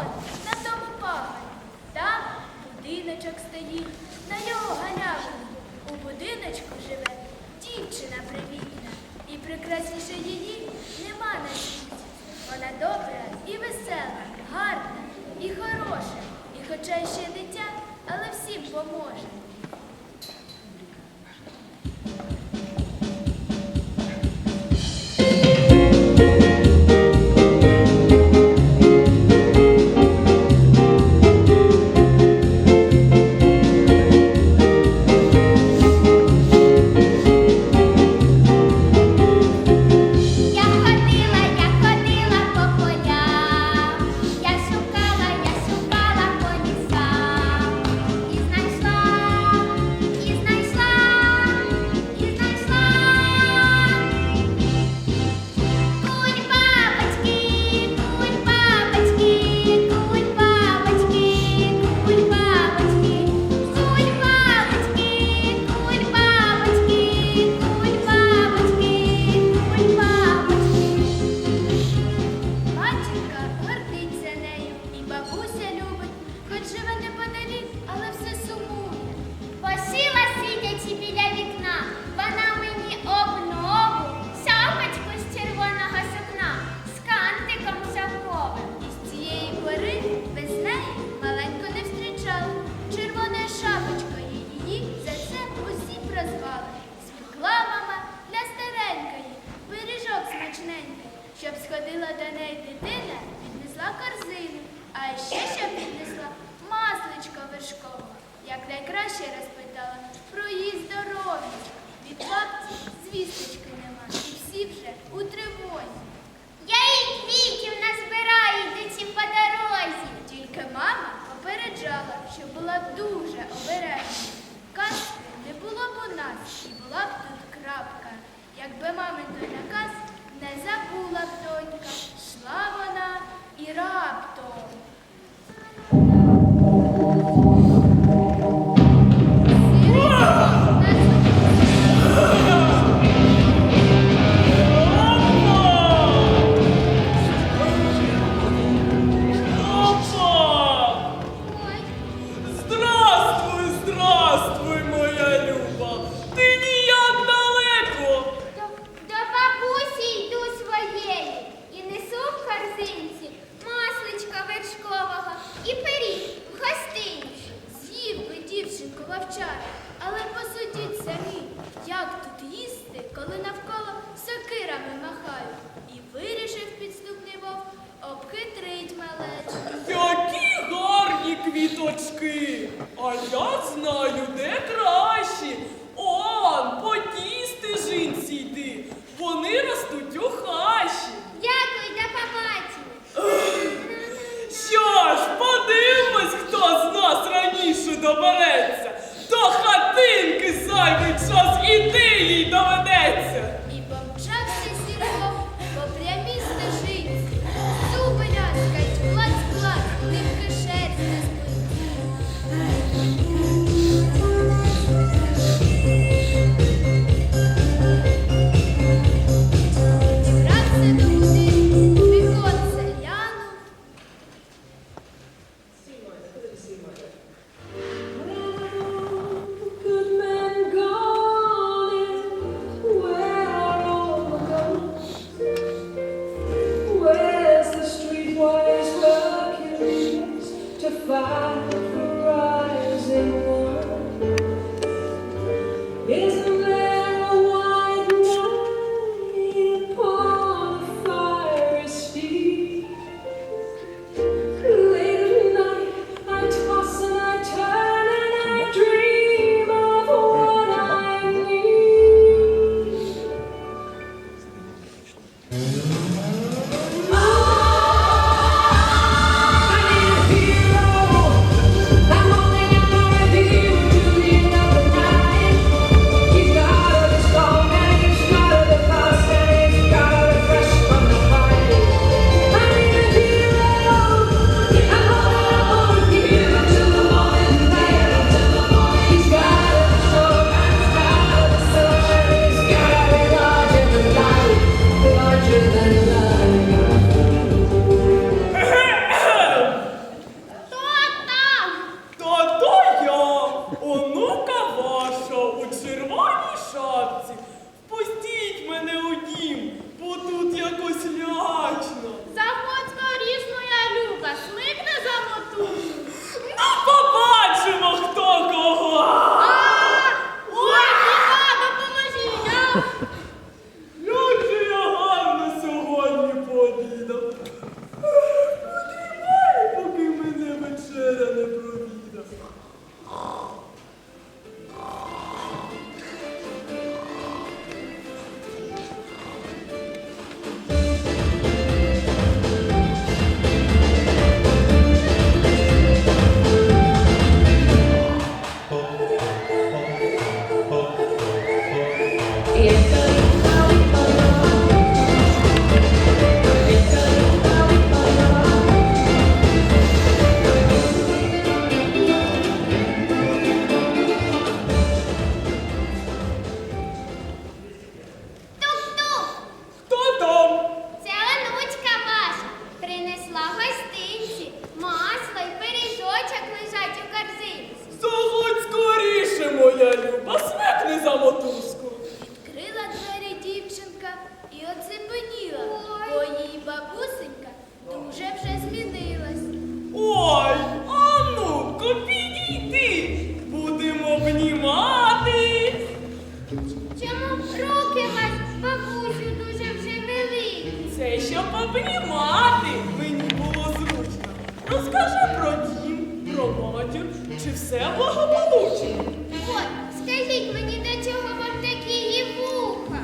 Он, на тому пагань, там будиночок стоїть, на його галявині. У будиночку живе дівчина привітна. І прекрасніше її нема на світі. Вона добра і весела, гарна і хороша. І хоча ще дитя, але всім поможе. найкраще розпитала про її здоров'я. Від бабці звісточки нема, і всі вже у тривозі. Я їй квітів назбираю дитячі по дорозі. Тільки мама попереджала, що була б дуже обережна. Казки не було б у нас, і була б тут крапка. Якби мамин той наказ не забула б донька, йшла вона і раптом. are yours. Então, все благополуччя. От, скажіть мені, до чого вам такі вуха?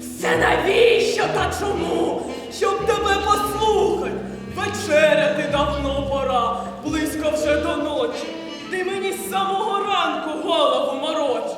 Все навіщо та чому? Щоб тебе послухать. Вечеряти давно пора, близько вже до ночі. Ти мені з самого ранку голову морочиш.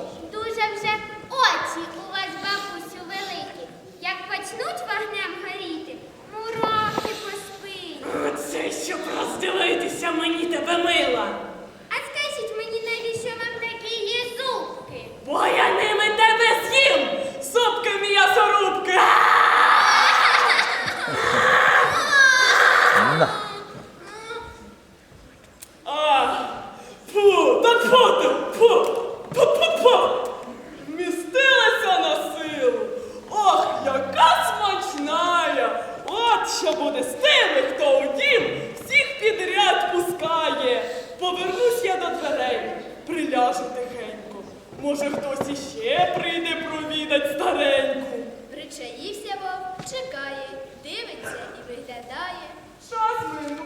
Може, хтось іще прийде провідать стареньку. Причаївся бо, чекає, дивиться і виглядає. Час ми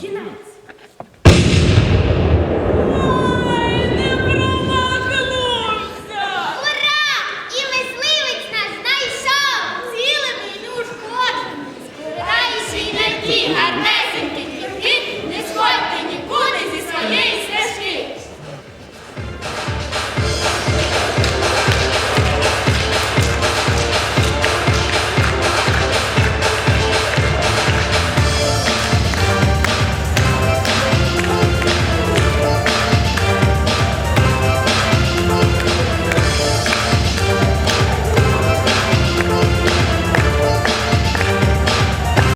Кінець.